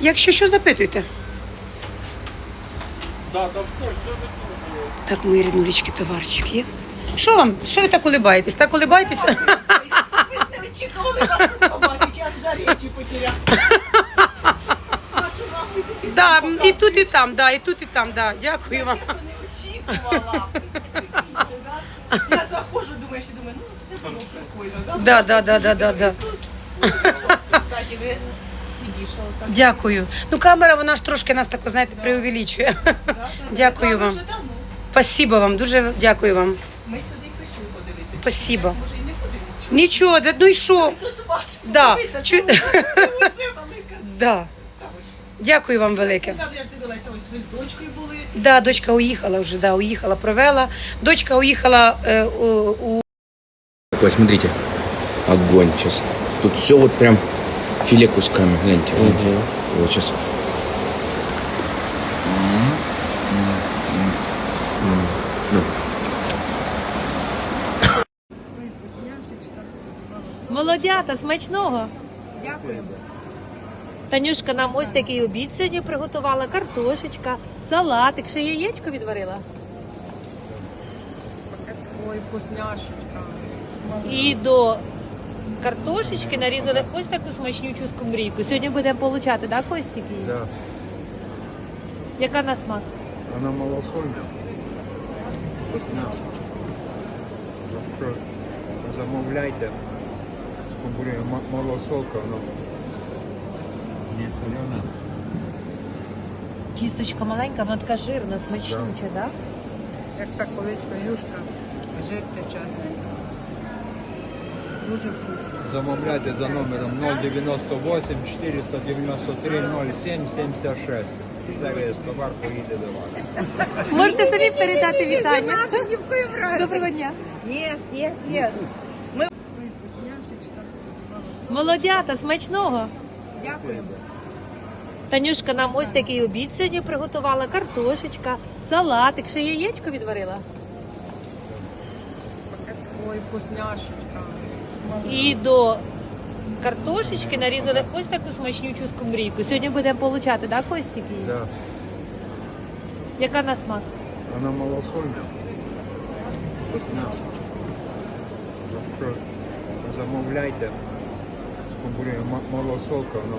Якщо що, запитуйте. Так, мої ріднулечки, товарчик є. Що вам? Що ви так улибаєтесь? Так улибаєтеся? Ми ж не очікували вас тут побачити, аж за речі потеряв. Нашу маму і тут Да, і тут, і там, да, і тут, і там, да. Дякую вам. чесно не очікувала. Я заходжу, думаю, ще думаю, ну це було прикольно, да? Да, да, да, да, да, да. Кстати, ви так. Дякую. Ну, камера, вона ж трошки нас тако, знаєте, преувеличує. Дякую вам. Спасибо вам, дуже дякую вам. Ми сюди прийшли подивитися. Спасибо. Може і не подивитися. Нічого, да, ну і що? Тут вас Да. подивитися, Чу- це вже велика. Да. Дякую вам велике. Там я ж дивилася, ось ви з дочкою були. Да, дочка уїхала вже, да, уїхала, провела. Дочка уїхала е, у, у Такой, смотрите, огонь сейчас. Тут все вот прям филе кусками, гляньте. гляньте. Вот сейчас. Молодята, смачного. Дякуємо. Танюшка нам ось такий обід сьогодні приготувала. Картошечка, салатик, ще яєчко відварила. Ой, вкусняшечка. І до картошечки нарізали ось таку смачнючу скумбрійку. Сьогодні будемо получати, так, Костік? її? Да. Яка на смак? Вона малосольна. Так що замовляйте. Скумбрія малосолка, воно не солена. Кісточка маленька, вона така жирна, смачнюча, так? Да? Як так колись юшка, жир неї. Дуже вкусно. Замовляйте за номером 098 493 07 76. Зараз товар поїде до вас. Можете самі передати вітання. Ні в коїм разі. Доброго дня. Ні, ні, ні. Ой, вкусняшечка. Молодята, смачного. Дякуємо. Танюшка нам ось такий обід сьогодні приготувала. Картошечка, салатик, ще яєчко відварила. Ой, вкусняшечка. І до картошечки нарізали ось таку смачнючу скумбрійку. Сьогодні будемо получати, так, Костік? її? Да. Яка на смак? Вона малосольна. Так що замовляйте. Скумбрія малосолка, воно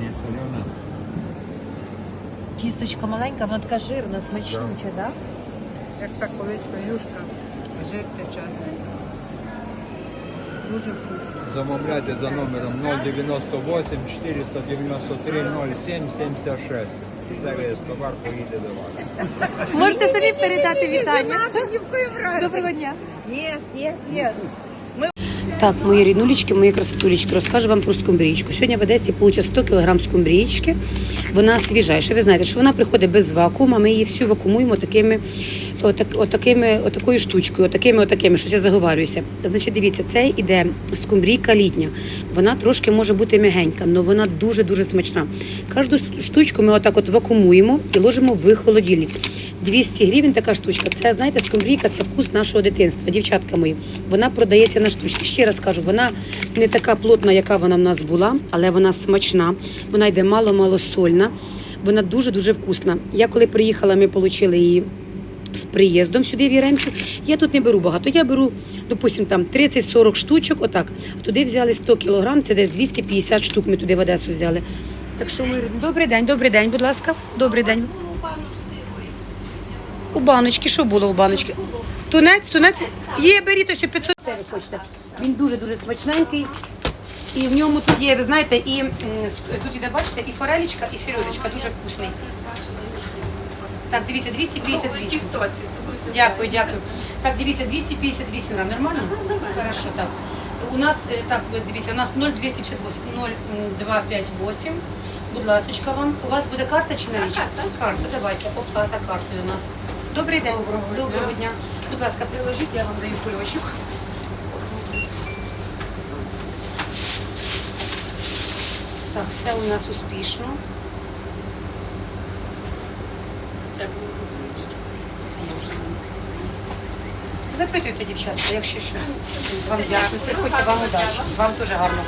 не солена. Кісточка маленька, вона така жирна, смачнюча, так? Да? Як так колись що юшка, жир тече з неї. Дуже вкусно. Замовляйте за номером 098 493 07 76. Зараз товар поїде до вас. Можете самі передати вітання. Ні в коїм разі. Доброго дня. Ні, ні, ні. Так, мої ріднулечки, мої красотулечки, розкажу вам про скумбрічку. Сьогодні в Одесі получить 100 кг скумбрічки. Вона свіжайша. Ви знаєте, що вона приходить без вакуума. Ми її всю вакуумуємо такими, отак, отакими, отакою штучкою, отакими, отакими, щось я заговарююся. Значить, дивіться, це йде скумбрійка літня. Вона трошки може бути м'ягенька, але вона дуже-дуже смачна. Кожну штучку ми отак от вакуумуємо і ложимо в холодильник. 200 гривень така штучка. Це, знаєте, скумбрійка це вкус нашого дитинства, дівчатка мої. Вона продається на штучки. Ще раз кажу, вона не така плотна, яка вона в нас була, але вона смачна. Вона йде мало-мало сольна. Вона дуже-дуже вкусна. Я коли приїхала, ми отримали її. З приїздом сюди в Яремчу, я тут не беру багато. Я беру, допустим, там 30-40 штучок, отак. А туди взяли 100 кілограм, це десь 250 штук. Ми туди в Одесу взяли. Так що ми добрий день, добрий день, будь ласка, добрий день. У баночки, що було у баночки? Тунець, тунець. Є, беріть ось 500. Це ви хочете. Він дуже-дуже смачненький. І в ньому тут є, ви знаєте, і м, тут іде, бачите, і форелечка, і сільодочка, дуже вкусний. Так, дивіться, 258. Дякую, дякую. Так, дивіться, 258 грам. Нормально? Хорошо, так. У нас, е, так, ви дивіться, у нас 0,258, 0,258. Будь ласочка вам. У вас буде карта чи налічка? Карта, давайте. Опа, та картою у нас. Добрий день. Доброго, дня. Будь ласка, приложіть, я вам даю кульочок. Так, все у нас успішно. Запитуйте, дівчатка, якщо що. Вам дякую, приходьте, вам удачі, вам дуже гарно.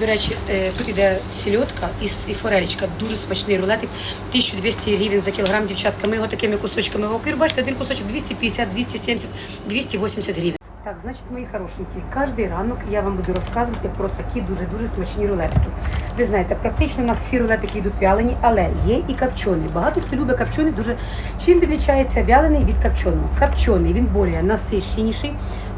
До речі, е, тут іде сільотка і форелечка, дуже смачний рулетик, 1200 гривень за кілограм, дівчатка. Ми його такими кусочками вокир, бачите, один кусочок 250, 270, 280 гривень. Так, значить, мої хорошенькі, кожен ранок я вам буду розказувати про такі дуже-дуже смачні рулетики. Ви знаєте, практично у нас всі рулетики йдуть вялені, але є і копчений. Багато хто любить копчений дуже. Чим відрізняється вялений від копченого? Копчений він більш насищеніший,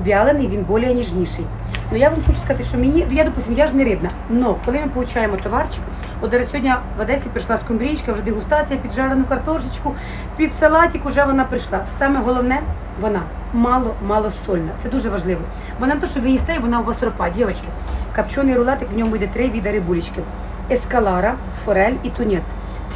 вялений він більш ніжніший. Ну я вам хочу сказати, що мені, я допустим, я ж не рибна. Но коли ми получаємо товарчик, от зараз сьогодні в Одесі прийшла скумбрічка, вже дегустація, під жарену картошечку, під салатик уже вона прийшла. Саме головне, вона мало мало сольна. Це дуже важливо. Вона то, що ви їсте, вона у вас ропа, дівчатки. капчений рулетик, в ньому йде три віда рибулечки. Ескалара, форель і тунець.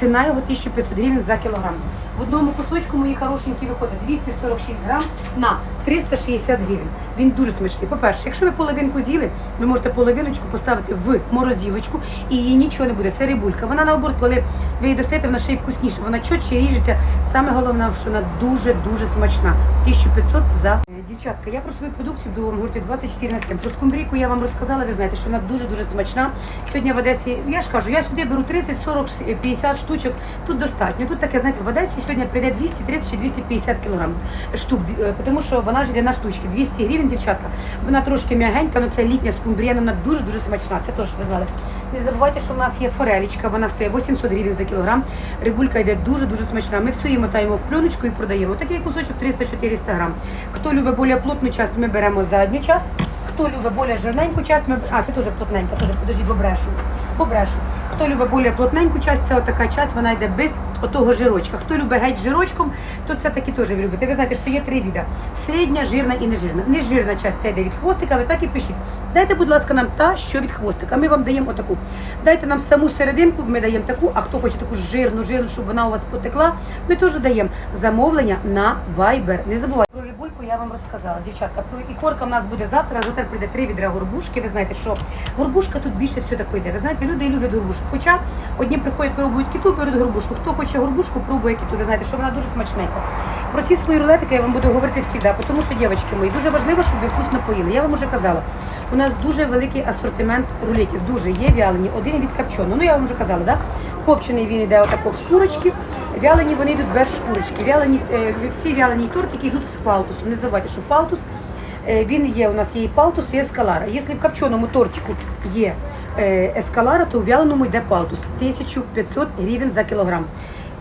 Ціна його 1500 гривень за кілограм. В одному кусочку мої хорошенькі виходить 246 грам на 360 гривень. Він дуже смачний. По-перше, якщо ви половинку з'їли, ви можете половиночку поставити в морозилочку і їй нічого не буде. Це рибулька. Вона наоборот, коли ви її достаєте, вона ще й вкусніша. Вона чотче ріжеться. Саме головне, що вона дуже-дуже смачна. 1500 за дівчатка. Я про свою продукцію буду вам говорити 24 на 7. Про скумбрійку я вам розказала. Ви знаєте, що вона дуже-дуже смачна. Сьогодні в Одесі, я ж кажу, я сюди беру 30, 40, 50 штучок. Тут достатньо. Тут таке, знаєте, в Одесі сьогодні прийде 230 чи 250 кілограм штук, е, тому що вона ж йде на штучки. 200 гривень, дівчатка. Вона трошки м'ягенька, але це літня скумбрія, вона дуже-дуже смачна. Це теж ви знали. Не забувайте, що в нас є форелічка, вона стоїть 800 гривень за кілограм. Рибулька йде дуже-дуже смачна. Ми всю її мотаємо в пленочку і продаємо. Такий кусочок 300-400 грам. Хто любить більш плотну часть, ми беремо задню часть. Хто любить більш жирненьку часть, ми а це теж плотненька, теж подождіть, бобрешу. Бобрешу. Хто любить більш плотненьку часть, це отака часть, вона йде без отого жирочка. Хто любить геть жирочком, то це такі теж ви любите. Ви знаєте, що є три віда: середня, жирна і нежирна. Нежирна часть це йде від хвостика, ви так і пишіть. Дайте, будь ласка, нам та, що від хвостика. Ми вам даємо отаку. Дайте нам саму серединку, ми даємо таку, а хто хоче таку жирну, жирну, щоб вона у вас потекла, ми теж даємо замовлення на Viber. Не забувайте. Я вам розказала, дівчатка. Ікорка в нас буде завтра, завтра прийде три відра горбушки. Ви знаєте, що горбушка тут більше все таке йде. Ви знаєте, люди люблять горбушку. Хоча одні приходять, пробують кіту, беруть горбушку. Хто хоче горбушку, пробує кіту. Ви знаєте, що вона дуже смачненька. Про ці свої рулетики я вам буду говорити завжди, тому що, дівчатки мої, дуже важливо, щоб ви вкусно поїли. Я вам вже казала. У нас дуже великий асортимент рулетів. Дуже є вялені, один від копченого. Ну я вам вже казала, да? Копчений він йде отако в шкурочки, вялені вони йдуть без шкурочки. Вялені, е, всі вялені тортики йдуть з палтусом. Не забувайте, що палтус е, він є, у нас є і палтус, і ескалара. Якщо в копченому тортику є е, ескалара, то у вяленому йде палтус. 1500 гривень за кілограм.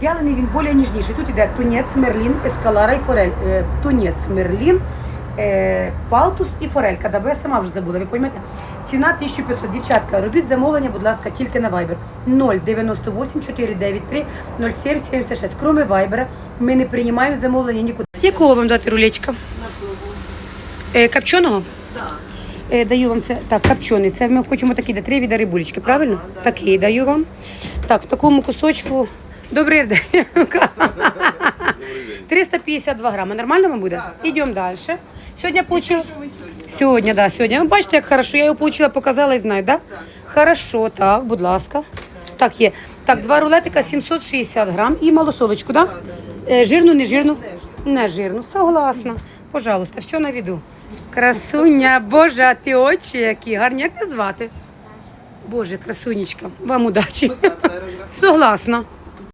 Вялений він більш ніжніший. Тут йде тунець, мерлін, ескалара і форель. Тунець, мерлін, е, палтус і форелька. Да, бо я сама вже забула, ви розумієте? Ціна 1500. Дівчатка, робіть замовлення, будь ласка, тільки на Viber 098 493 0776. Кроме Viber, ми не приймаємо замовлення нікуди. Якого вам дати рулечка? Е, копченого? Е, даю вам це так, копчений. Це ми хочемо такі де три віда рибулечки, правильно? Такий даю вам. Так, в такому кусочку. Добрий день. 352 грами. Нормально вам буде? Йдемо далі. Сьогодні получила. Сьогодні, да, сьогодні. Ну, бачите, як хорошо. Я його получила, показала і знаю, да? Хорошо, так, будь ласка. Так, є. Так, два рулетика 760 грам і малосолочку, да? Е, жирну, не жирну? Не жирну. Согласна. Пожалуйста, все на віду. Красуня, Боже, а ти очі які гарні. Як тебе звати? Боже, красунечка, вам удачі. Согласна.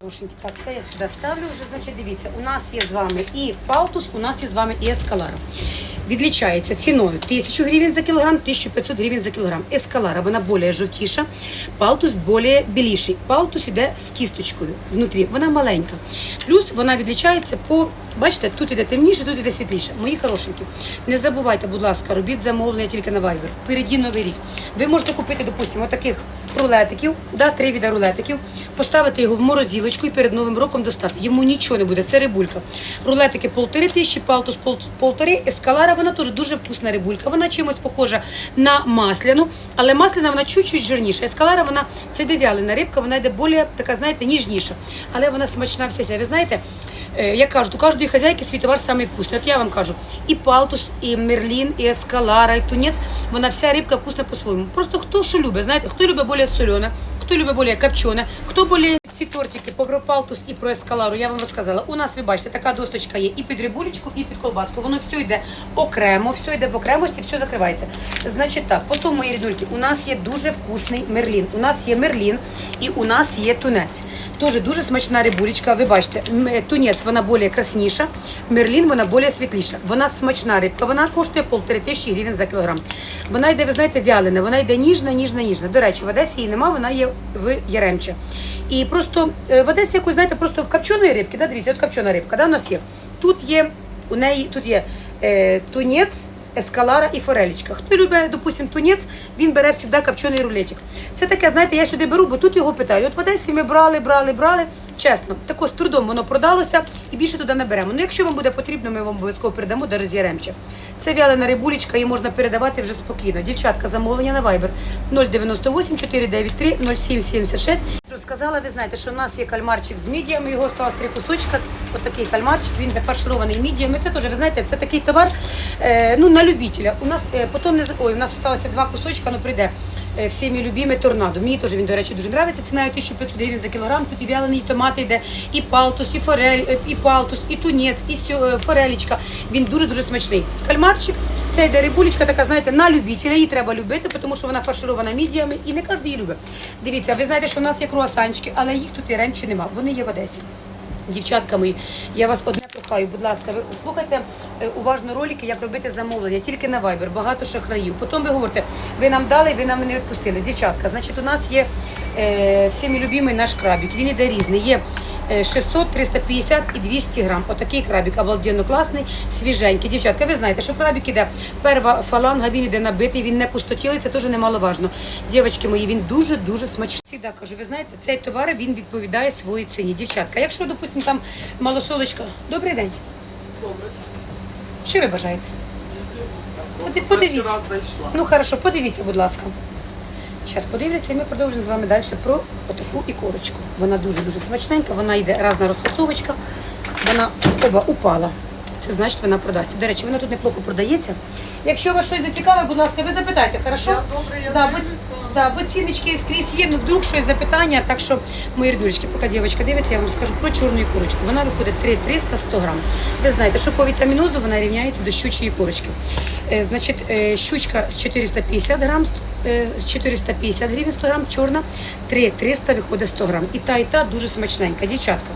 Слушайте, так, це я сюди ставлю вже, значить, дивіться, у нас є з вами і палтус, у нас є з вами і ескалара. Відлічається ціною 1000 гривень за кілограм, 1500 гривень за кілограм. Ескалара, вона більш жовтіша, палтус більш біліший. Палтус іде з кісточкою внутрі, вона маленька. Плюс вона відлічається по, бачите, тут іде темніше, тут іде світліше. Мої хорошенькі, не забувайте, будь ласка, робіть замовлення тільки на Viber. Впереді новий рік. Ви можете купити, допустимо, таких рулетиків, да, три віда рулетиків, поставити його в морозилочку і перед Новим роком достати. Йому нічого не буде, це рибулька. Рулетики полтори тисячі, палтус полтори, ескалара, вона теж дуже вкусна рибулька. Вона чимось похожа на масляну, але масляна вона чуть-чуть жирніша. Ескалара, вона це йде вялена рибка, вона йде більш така, знаєте, ніжніша. Але вона смачна вся. Ви знаєте, Я кажу, у кожної хазяйки свій товар самий вкусний. От я вам кажу, і палтус, і мерлін, і ескалара, і тунець, вона вся рибка вкусна по-своєму. Просто хто що любить, знаєте, хто любить більш солене, хто любить більш копчене, хто більш ці тортики по пропалтус і про ескалару я вам розказала. У нас, ви бачите, така досточка є і під рибулечку, і під колбаску. Воно все йде окремо, все йде в окремості, все закривається. Значить так, потім, мої рідульки, у нас є дуже вкусний мерлін. У нас є мерлін і у нас є тунець. Теж дуже смачна рибулечка. Ви бачите, е, тунець вона більш красніша, мерлін вона більш світліша. Вона смачна рибка, вона коштує полтори тисячі гривень за кілограм. Вона йде, ви знаєте, вялена, вона йде ніжна, ніжна, ніжна. До речі, в Одесі її нема, вона є в Яремче. І просто е, в Одесі якось, знаєте, просто в копченої рибки, да, дивіться, от копчена рибка, да, у нас є. Тут є, у неї тут є е, тунець, ескалара і форелічка. Хто любить, допустим, тунець, він бере завжди копчений рулетик. Це таке, знаєте, я сюди беру, бо тут його питають. От в Одесі ми брали, брали, брали. Чесно, тако з трудом воно продалося і більше туди не беремо. Ну, якщо вам буде потрібно, ми вам обов'язково передамо до роз'яремче. Це вялена рибулечка, її можна передавати вже спокійно. Дівчатка, замовлення на Viber 098 493 0776. Розказала, ви знаєте, що в нас є кальмарчик з мідіями, його осталось три кусочка. Отакий кальмарчик, він де фарширований мідіями. Це теж, ви знаєте, це такий товар е, ну, на любителя. У нас е, потім не ой, у нас залишилося два кусочка, ну прийде е, всіми любимий торнадо. Мені теж він, до речі, дуже подобається. Ціною 1500 гривень за кілограм. Тут і вялений томат йде, і палтус, і форель, е, і палтус, і тунець, і сьо- е, форелічка. Він дуже-дуже смачний. Кальмарчик, це йде рибулечка, така, знаєте, на любителя. Її треба любити, тому що вона фарширована мідіями і не кожен її любить. Дивіться, ви знаєте, що в нас є круасанчики, але їх тут і раніше нема. Вони є в Одесі. Дівчатка мої, я вас одне прохаю, будь ласка, ви слухайте е, уважно ролики, як робити замовлення, тільки на Viber, багато шахраїв. Потім ви говорите, ви нам дали, ви нам не відпустили. Дівчатка, значить, у нас є е, всіми любимий наш крабік. Він іде різний. Є 600, 350 і 200 грам. Отакий крабик, обалденно класний, свіженький. Дівчатка, ви знаєте, що крабик іде перва фаланга, він іде набитий, він не пустотілий, це теж немаловажно. Дівчатки мої, він дуже-дуже смачний. Всегда кажу, ви знаєте, цей товар він відповідає своїй ціні. Дівчатка, якщо, допустимо, там малосолочка. Добрий день. Добрий. Що ви бажаєте? Подивіться. Ну хорошо, подивіться, будь ласка. Зараз подивляться, і ми продовжимо з вами далі про отаку ікорочку. Вона дуже-дуже смачненька, вона йде разна розфасовочка, вона оба упала. Це значить, вона продасться. До речі, вона тут неплохо продається. Якщо вас щось зацікавить, будь ласка, ви запитайте, хорошо? да, бо, да, бо ціночки скрізь є, ну вдруг щось запитання. Так що, мої рідулечки, поки дівчинка дивиться, я вам скажу про чорну ікорочку. Вона виходить 3 300 100 грам. Ви знаєте, що по вітамінозу вона рівняється до щучої корочки. Е, значить, е, щучка з 450 грам, 450 гривень 100 грам, чорна 3 300 виходить 100 грам. І та, і та дуже смачненька. Дівчатка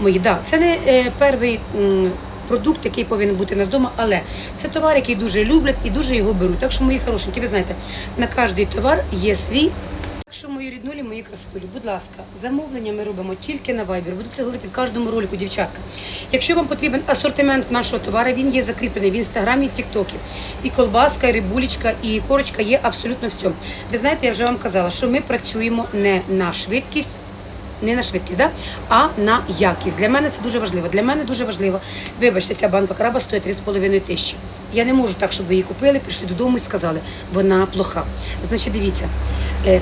мої, да, це не е, перший. м, Продукт, який повинен бути у нас вдома, але це товар, який дуже люблять і дуже його беруть. Так що, мої хорошенькі, ви знаєте, на кожний товар є свій. Що, мої ріднулі, мої красотулі, будь ласка, замовлення ми робимо тільки на Viber. Буду це говорити в кожному ролику, дівчатка. Якщо вам потрібен асортимент нашого товару, він є закріплений в інстаграмі, тіктокі. І колбаска, і рибулечка, і корочка є абсолютно все. Ви знаєте, я вже вам казала, що ми працюємо не на швидкість. Не на швидкість, да? а на якість. Для мене це дуже важливо. Для мене дуже важливо. Вибачте, ця банка краба стоїть 3,5 тисячі. Я не можу так, щоб ви її купили, прийшли додому і сказали, вона плоха. Значить, дивіться,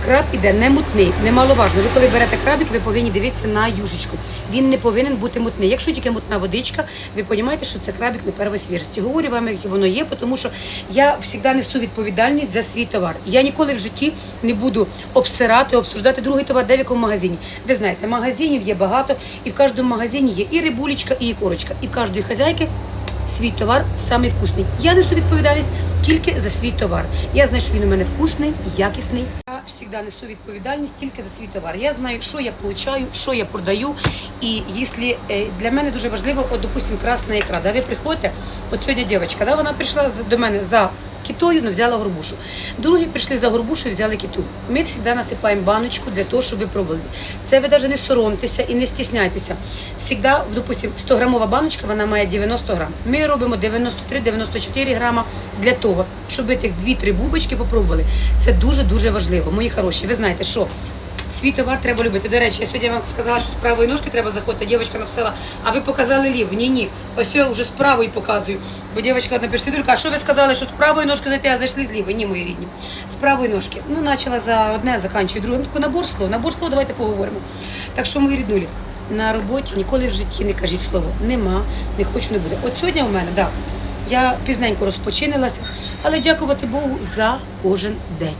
краб іде не мутний, немаловажно. Ви коли берете крабик, ви повинні дивитися на юшечку. Він не повинен бути мутний. Якщо тільки мутна водичка, ви розумієте, що це крабик не першої свіжості. Говорю вам, як воно є, тому що я завжди несу відповідальність за свій товар. Я ніколи в житті не буду обсирати, обсуждати другий товар, де в якому магазині. Ви знаєте, магазинів є багато, і в кожному магазині є і рибулечка, і ікорочка. І в кожної хазяйки свій товар самий вкусний. Я несу відповідальність тільки за свій товар. Я знаю, що він у мене вкусний, якісний. Завжди несу відповідальність тільки за свій товар. Я знаю, що я получаю, що я продаю. І якщо е, для мене дуже важливо, от, допустим, красна ікра. Да, ви приходите, от сьогодні дівчинка, да, вона прийшла до мене за китою, але взяла горбушу. Другі прийшли за горбушу і взяли киту. Ми завжди насипаємо баночку для того, щоб ви пробували. Це ви навіть не соромтеся і не стісняйтеся. Всегда, допустимо, 100 грамова баночка, вона має 90 грам. Ми робимо 93-94 грама для того, щоб ви тих 2-3 бубочки попробували. Це дуже-дуже важливо. Мої хороші, ви знаєте, що Свій товар треба любити. До речі, я сьогодні вам сказала, що з правої ножки треба заходити. Дівчинка написала, а ви показали ліву. Ні, ні. Ось я вже з правої показую. Бо дівчинка напише, а що ви сказали, що з правої ножки зайти, а зайшли з лівої? Ні, мої рідні. З правої ножки. Ну, почала за одне, заканчую друге. Ну, таке набор слов. Набор слов, давайте поговоримо. Так що, мої ріднулі, на роботі ніколи в житті не кажіть слово. Нема, не хочу, не буде. От сьогодні у мене, так. Да, я пізненько розпочинилася, але дякувати Богу за кожен день.